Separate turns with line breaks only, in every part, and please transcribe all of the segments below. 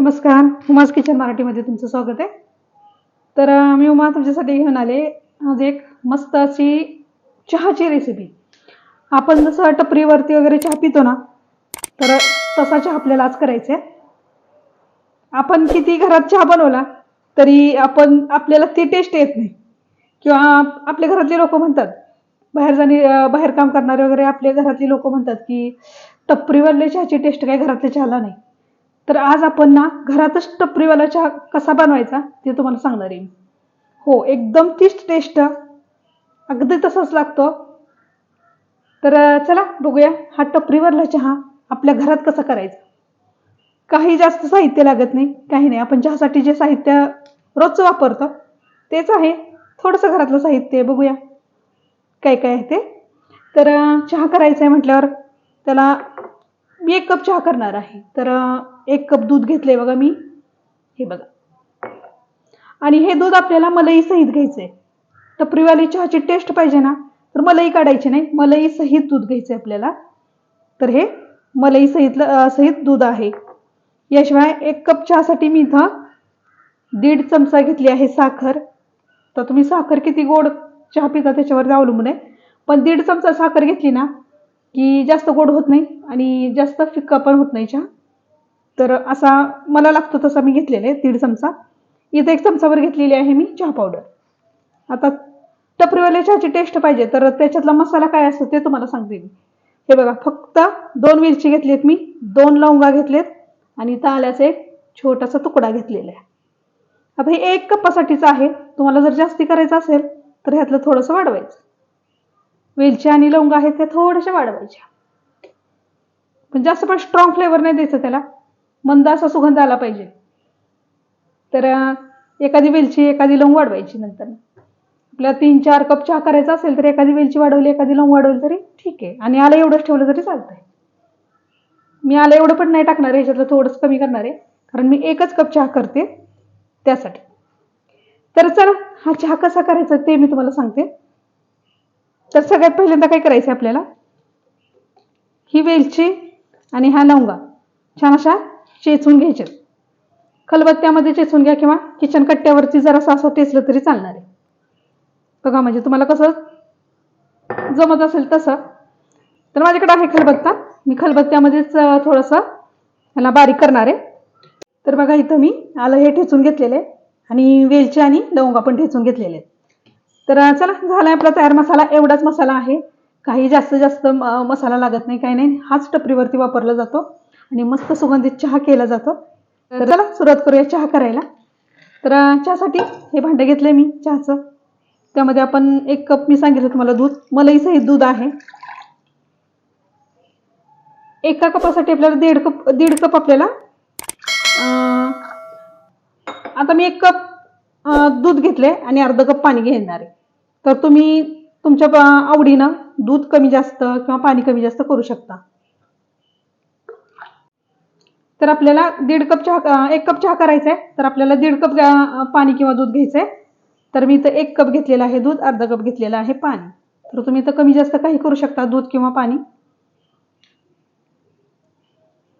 नमस्कार. उमाज किचन मराठीमध्ये तुमचं स्वागत आहे. तर मी उमा तुमच्यासाठी घेऊन आले. आज एक मस्त अशी चहाची रेसिपी आपण जसं टपरीवरती वगैरे चहा पितो ना तर तसा चहा आपल्याला आज करायचा आहे. आपण किती घरात चहा बनवला तरी आपण आपल्याला ती टेस्ट येत नाही. किंवा आपल्या घरातले लोक म्हणतात बाहेर जाणे बाहेर काम करणारे वगैरे आपल्या घरातली लोक म्हणतात की टपरीवरले चहाची टेस्ट काय घरातल्या चहाला नाही. तर आज आपण ना घरातच टपरीवाला चहा कसा बनवायचा ते तुम्हाला सांगणार आहे. हो एकदम तीच टेस्ट अगदी तसंच लागतो. तर चला बघूया हा टपरीवरला चहा आपल्या घरात कसा करायचा. काही जास्त साहित्य लागत नाही काही नाही. आपण चहासाठी जे साहित्य रोजचं वापरतो तेच आहे. थोडंसं घरातलं साहित्य आहे बघूया. काय काय आहे ते? तर चहा करायचा आहे म्हटल्यावर त्याला मी एक कप चहा करणार आहे. तर एक कप दूध घेतलंय बघा मी. हे बघा. आणि हे दूध आपल्याला मलई सहित घ्यायचंय. टपरीवाली चहाची टेस्ट पाहिजे ना. तर मलई काढायची नाही. मलई सहित दूध घ्यायचंय आपल्याला. तर हे मलई सहित सहित दूध आहे. याशिवाय एक कप चहासाठी मी इथं दीड चमचा घेतली आहे साखर. तर तुम्ही साखर किती गोड चहा पिता त्याच्यावर अवलंबून आहे. पण दीड चमचा साखर घेतली ना की जास्त गोड होत नाही आणि जास्त फिक्का पण होत नाही चहा. तर असा मला लागतो तसा मी घेतलेला आहे दीड चमचा. इथं एक चमचावर घेतलेली आहे मी चहा पावडर. आता टपरीवाल्या चहाची टेस्ट पाहिजे तर त्याच्यातला मसाला काय असतो ते तुम्हाला सांगते मी. हे बघा फक्त दोन मिरची घेतलीत मी दोन लवंगा घेतलेत आणि ताल्याचा एक छोटासा तुकडा घेतलेला आहे. आता हे एक कपासाठीचं आहे तुम्हाला जर जास्ती करायचं असेल तर ह्यातलं थोडंसं वाढवायचं. वेलच्या आणि लवंग आहेत त्या थोड्याशा वाढवायच्या. पण जास्त पण स्ट्रॉंग फ्लेवर नाही द्यायचं त्याला. मंद असा सुगंध आला पाहिजे. तर एखादी वेलची एखादी लवंग वाढवायची नंतर. आपल्याला तीन चार कप चहा करायचा असेल तर एखादी वेलची वाढवली एखादी लवंग वाढवली तरी ठीक आहे. आणि आलं एवढंच ठेवलं तरी चालतंय. मी आलं एवढं पण नाही टाकणार आहे ह्याच्यातलं थोडंसं कमी करणार आहे. कारण मी एकच कप चहा करते त्यासाठी. तर चला हा चहा कसा करायचा ते मी तुम्हाला सांगते. तर सगळ्यात पहिल्यांदा काय करायचं आपल्याला? ही वेलची आणि हा लवंगा छान अशा चेचून घ्यायच्या खलबत्त्यामध्ये चेचून घ्या किंवा किचन कट्ट्यावरती जरासं असं टेचलं तरी चालणार आहे. बघा म्हणजे तुम्हाला कसं जमत असेल तसं. तर माझ्याकडे आहे खलबत्ता. मी खलबत्त्यामध्येच थोडंसं ह्याला बारीक करणार आहे. तर बघा इथं मी आलं हे ठेचून घेतलेलं आहे. आणि वेलची आणि लवंगा पण ठेचून घेतलेले आहेत. तर चला झाला आपला तयार मसाला. एवढाच मसाला आहे. काही जास्त जास्त मसाला लागत नाही काही नाही. हाच टपरीवरती वापरला जातो. आणि मस्त सुगंधित चहा केला जातो. तर चला सुरुवात करूया चहा करायला. तर चहासाठी हे भांडं घेतलं मी चहाचं. त्यामध्ये आपण एक कप मी सांगितलं तुम्हाला दूध. मलईचं हे दूध आहे. एका कपासाठी आपल्याला दीड कप दीड कप आपल्याला आता मी एक कप दूध घेतले आणि अर्धा कप पाणी घेणार आहे. तर तुम्ही तुमच्या आवडीनं दूध कमी जास्त किंवा पाणी कमी जास्त करू शकता. तर आपल्याला दीड कप चहा एक कप चहा करायचा आहे तर आपल्याला दीड कप पाणी किंवा दूध घ्यायचं आहे तर मी इथं एक कप घेतलेला आहे दूध अर्धा कप घेतलेला आहे पाणी. तर तुम्ही इथं कमी जास्त काही करू शकता दूध किंवा पाणी.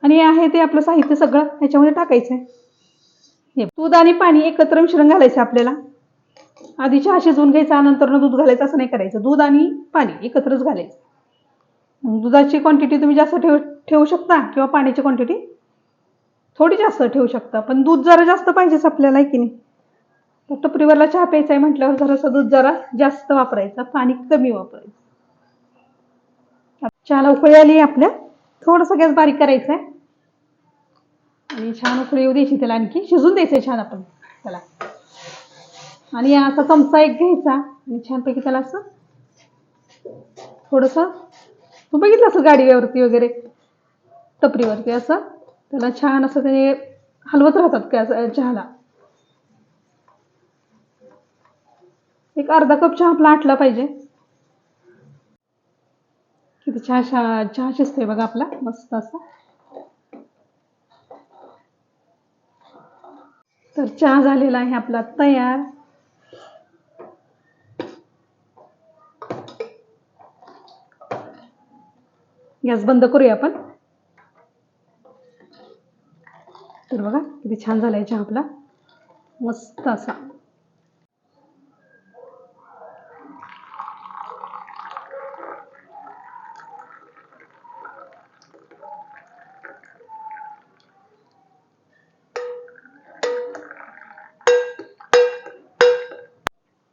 आणि हे आहे ते आपलं साहित्य सगळं ह्याच्यामध्ये टाकायचं आहे दूध आणि पाणी एकत्र मिश्रण घालायचं आपल्याला. आधी चहा शिजवून घ्यायचा नंतर दूध घालायचं असं नाही करायचं. दूध आणि पाणी एकत्रच घालायचं. दुधाची क्वांटिटी तुम्ही जास्त ठेव ठेवू शकता किंवा पाण्याची क्वांटिटी थोडी जास्त ठेवू शकता. पण दूध जरा जास्त पाहिजेच आपल्याला आहे की नाही? फक्त टपरीवरला चहा प्यायचा आहे म्हटल्यावर जरासं दूध जरा जास्त वापरायचं पाणी कमी वापरायचं. चहाला उकळी आली आपल्या. थोडंसं गॅस बारीक करायचं आहे आणि छान उकळी येऊ द्यायची त्याला आणखी. शिजून द्यायचं छान आपण. त्याला आणि असा चमचा एक घ्यायचा. आणि छानपैकी त्याला असं थोडस तू बघितलं असं गाडीवरती वगैरे? टपरीवरती असं? त्याला छान असं ते हलवत राहतात त्या चहाला. एक अर्धा कप चहा आपला आटला पाहिजे. किती चहा चहा चहा शिजतोय बघा आपला मस्त असा. तर चहा झालेला आहे आपला तयार. गॅस बंद करूया आपण. तर बघा किती छान झालाय चहा आपला. मस्त असा.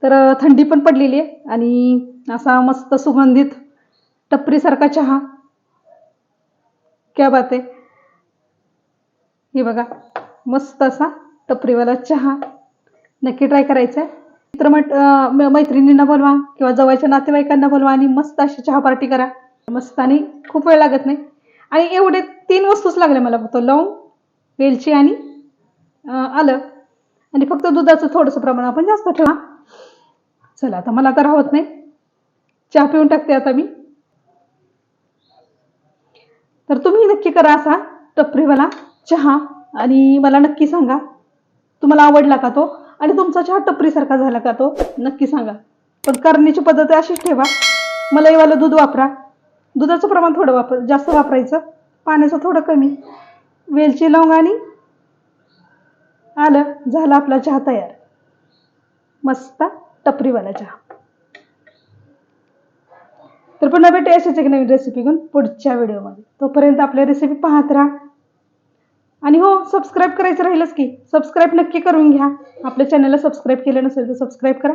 तर थंडी पण पडलेली आहे आणि असा मस्त सुगंधित टपरीसारखा चहा क्या बात आहे हे बघा मस्त असा टपरीवाला चहा. नक्की ट्राय करायचा आहे मित्र मट मैत्रिणींना बोलवा किंवा जवळच्या नातेवाईकांना बोलवा आणि मस्त अशी चहा पार्टी करा. मस्त आणि खूप वेळ लागत नाही. आणि एवढे तीन वस्तूच लागल्या मला फक्त. लवंग वेलची आणि आलं. आणि फक्त दुधाचं थोडंसं प्रमाण आपण जास्त ठेवा. चला आता मला तर राहत नाही. चहा पिऊन टाकते आता मी. तर तुम्ही नक्की करा असा टपरीवाला चहा आणि मला नक्की सांगा. तुम्हाला आवडला का तो? आणि तुमचा चहा टपरीसारखा झाला का तो? नक्की सांगा. पण करण्याची पद्धत अशीच ठेवा. मलाईवालं दूध वापरा. दुधाचं प्रमाण थोडं वापर जास्त वापरायचं. पाण्याचं थोडं कमी. वेलची लवंग आणि आलं झाला आपला चहा तयार. मस्त टपरीवाला चहा. तर पुन्हा भेटू अशाच एक नवीन रेसिपी घेऊन पुढच्या व्हिडिओमध्ये तोपर्यंत आपल्या रेसिपी पाहत राहा. आणि हो सबस्क्राईब करायचं राहीलच की सबस्क्राईब नक्की करून घ्या. आपल्या चॅनलला सबस्क्राईब केलं नसेल तर सबस्क्राईब करा.